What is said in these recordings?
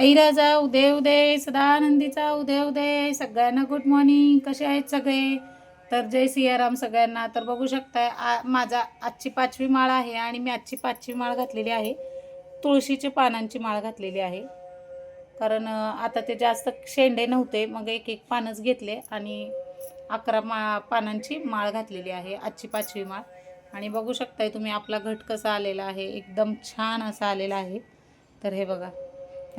ऐराजा उदय उदय सदानंदीचा उदय उदय सगळ्यांना good morning कसे आहेत सगळे? तर जय सियाराम सगळ्यांना. तर बघू शकताय आ माझा आजची पाचवी माळ आहे आणि मी आजची पाचवी माळ घातलेली आहे. तुळशीच्या पानांची माळ घातलेली आहे. कारण आता ते जास्त शेंडे नव्हते मग एक एक पानच घेतले आणि अकरा मा पानांची माळ घातलेली आहे आजची पाचवी माळ. आणि बघू शकताय तुम्ही आपला घट कसा आलेला आहे. एकदम छान असा आलेला आहे. तर हे बघा.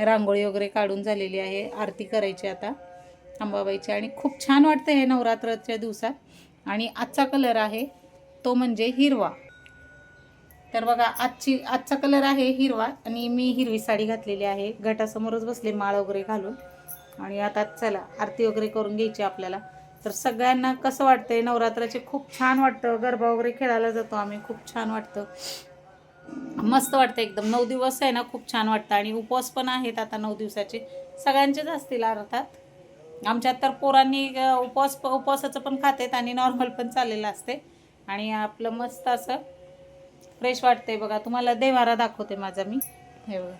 रांगोळी वगैरे काढून झालेली आहे. आरती करायची आता अंबाबाईची. आणि खूप छान वाटतं हे नवरात्राच्या दिवसात. आणि आजचा कलर आहे तो म्हणजे हिरवा. तर बघा आजची आजचा कलर आहे हिरवा. आणि मी हिरवी साडी घातलेली आहे. घटासमोरच बसले माळ वगैरे घालून. आणि आता चला आरती वगैरे करून घ्यायची आपल्याला. तर सगळ्यांना कसं वाटतंय? नवरात्राचे खूप छान वाटतं. गरबा वगैरे खेळायला जातो आम्ही. खूप छान वाटतं. मस्त वाटतं एकदम. नऊ दिवस आहे ना खूप छान वाटतं. आणि उपवास पण आहेत आता नऊ दिवसाचे. सगळ्यांचेच असतील अर्थात. आमच्यात तर पोरांनी अ, उपवास उपवासाचं पण खातेत आणि नॉर्मल पण चाललेलं असते. आणि आपलं मस्त असं फ्रेश वाटते बघा. तुम्हाला देवारा दाखवते माझा मी. हे बघा.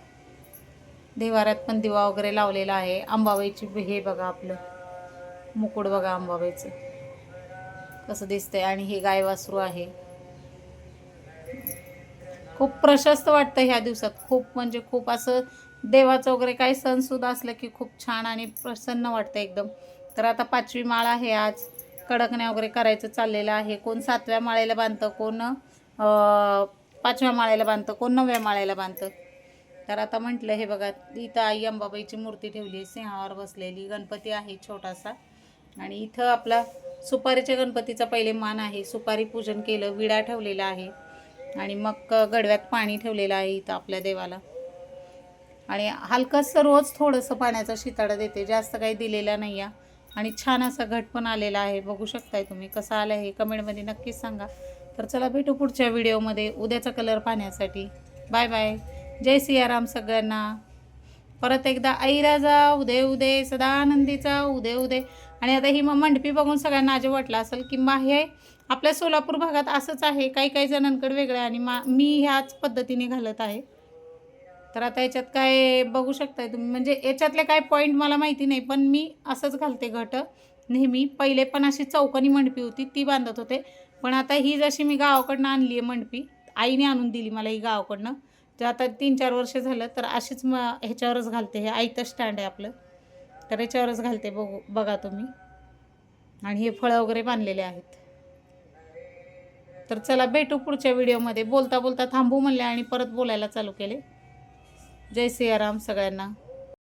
देवाऱ्यात पण दिवा वगैरे लावलेला आहे. अंबाबाईची हे बघा आपलं. मुकुट बघा अंबाबाईचं कसं दिसतंय. आणि हे गाय वासरू आहे. खूप प्रशस्त वाटतं ह्या दिवसात. खूप म्हणजे खूप असं देवाचं वगैरे काही सणसुद्धा असलं की खूप छान आणि प्रसन्न वाटतं एकदम. तर आता पाचवी माळ आहे आज. कडकण्या वगैरे करायचं चाललेलं आहे. कोण सातव्या माळेला बांधतं कोण पाचव्या माळ्याला बांधतं कोण नवव्या माळ्याला बांधतं. तर आता म्हटलं हे बघा इथं आई अंबाबाईची मूर्ती ठेवली आहे. सिंहावर बसलेली. गणपती आहे छोटासा. आणि इथं आपला सुपारीच्या गणपतीचा पहिले मान आहे. सुपारी पूजन केलं विडा ठेवलेला आहे. आणि मग गडव्यात पाणी ठेवलेलं आहे इथं आपल्या देवाला. आणि हलकंसं रोज थोडंसं पाण्याचा शिताडा देते जास्त काही दिलेला नाही आहे आणि छान असा घट पण आलेला आहे बघू शकताय तुम्ही कसा आला आहे कमेंटमध्ये नक्कीच सांगा. तर चला भेटू पुढच्या व्हिडिओमध्ये उद्याचा कलर पाहण्यासाठी. Bye bye. जय सियाराम सगळ्यांना. परत एकदा ऐराजा उदय उदय सदानंदीचा उदय उदय आणि आता ही मग मंडपी बघून सगळ्यांना अजब वाटलं असेल की हे आपल्या सोलापूर भागात असंच आहे. काही काही जणांकडे वेगळं आहे आणि मा मी ह्याच पद्धतीने घालत आहे. तर आता याच्यात काय बघू शकताय तुम्ही? म्हणजे याच्यातले काय पॉईंट मला माहिती नाही पण मी असंच घालते घट. नेहमी पहिले पण अशी चौकानी मंडपी होती ती बांधत होते. पण आता ही जशी मी गावाकडनं आणली आहे मंडपी आईने आणून दिली मला ही गावाकडनं. तर आता तीन चार वर्ष झालं तर अशीच म ह्याच्यावरच घालते हे. आईचं स्टँड आहे आपलं. तर याच्यावरच घालते बघू बघा तुम्ही. आणि हे फळं वगैरे बांधलेले आहेत. तर चला भेटू पुढच्या व्हिडिओमध्ये. बोलता बोलता थांबू म्हणले आणि परत बोलायला चालू केले. जय सियाराम सगळ्यांना.